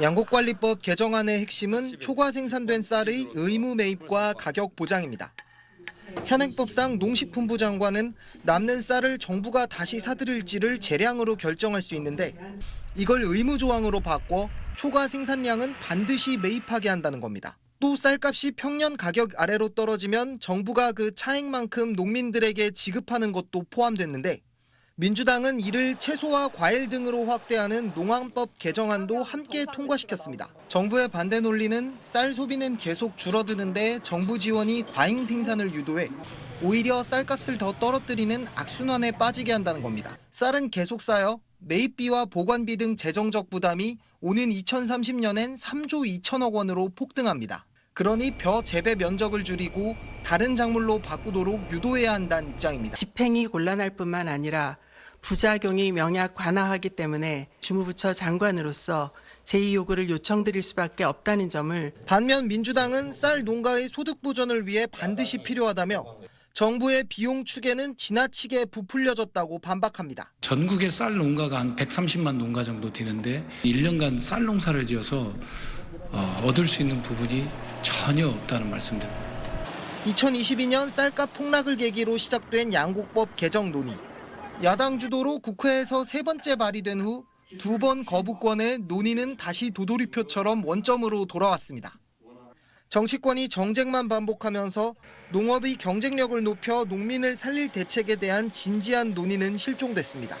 양곡관리법 개정안의 핵심은 초과 생산된 쌀의 의무 매입과 가격 보장입니다. 현행법상 농식품부 장관은 남는 쌀을 정부가 다시 사들일지를 재량으로 결정할 수 있는데 이걸 의무 조항으로 바꿔 초과 생산량은 반드시 매입하게 한다는 겁니다. 또 쌀값이 평년 가격 아래로 떨어지면 정부가 그 차액만큼 농민들에게 지급하는 것도 포함됐는데 민주당은 이를 채소와 과일 등으로 확대하는 농안법 개정안도 함께 통과시켰습니다. 정부의 반대 논리는 쌀 소비는 계속 줄어드는데 정부 지원이 과잉 생산을 유도해 오히려 쌀값을 더 떨어뜨리는 악순환에 빠지게 한다는 겁니다. 쌀은 계속 쌓여 매입비와 보관비 등 재정적 부담이 오는 2030년엔 3조 2천억 원으로 폭등합니다. 그러니 벼 재배 면적을 줄이고 다른 작물로 바꾸도록 유도해야 한다는 입장입니다. 집행이 곤란할 뿐만 아니라 부작용이 명약 관화하기 때문에 주무부처 장관으로서 제의 요구를 요청드릴 수밖에 없다는 점을 반면 민주당은 쌀 농가의 소득 보전을 위해 반드시 필요하다며 정부의 비용 추계는 지나치게 부풀려졌다고 반박합니다. 전국의 쌀 농가가 한 130만 농가 정도 되는데 1년간 쌀 농사를 지어서 어, 얻을 수 있는 부분이 전혀 없다는 말씀드립니다. 2022년 쌀값 폭락을 계기로 시작된 양곡법 개정 논의. 야당 주도로 국회에서 세 번째 발의된 후 두 번 거부권에 논의는 다시 도돌이표처럼 원점으로 돌아왔습니다. 정치권이 정쟁만 반복하면서 농업의 경쟁력을 높여 농민을 살릴 대책에 대한 진지한 논의는 실종됐습니다.